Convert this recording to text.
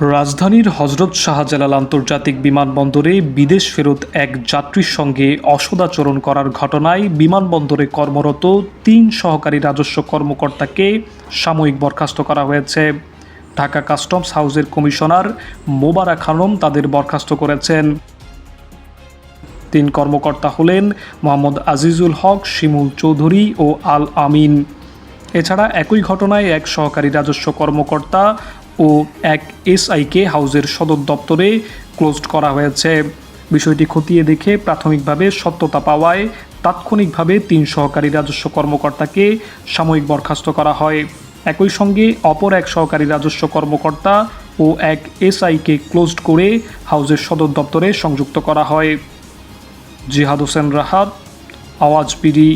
রাজধানীর হজরত শাহজালাল আন্তর্জাতিক বিমানবন্দরে বিদেশ ফেরত এক যাত্রীর সঙ্গে অসদাচরণ করার ঘটনায় বিমানবন্দরে কর্মরত তিন সহকারী রাজস্ব কর্মকর্তাকে সাময়িক বরখাস্ত করা হয়েছে। ঢাকা কাস্টমস হাউসের কমিশনার মোবারক খানম তাদের বরখাস্ত করেছেন। তিন কর্মকর্তা হলেন মোহাম্মদ আজিজুল হক, শিমুল চৌধুরী ও আল আমিন। এছাড়া একই ঘটনায় এক সহকারী রাজস্ব কর্মকর্তা ও এক এসআইকে হাউজের সদর দপ্তরে ক্লোজড করা হয়েছে। বিষয়টি খতিয়ে দেখে প্রাথমিকভাবে সত্যতা পাওয়ায় তাৎক্ষণিকভাবে তিন সহকারী রাজস্ব কর্মকর্তাকে সাময়িক বরখাস্ত করা হয়। একই সঙ্গে অপর এক সহকারী রাজস্ব কর্মকর্তা ও এক এসআইকে ক্লোজড করে হাউজের সদর দপ্তরে সংযুক্ত করা হয়। জিহাদ হোসেন রাহাত, আওয়াজ পিডি।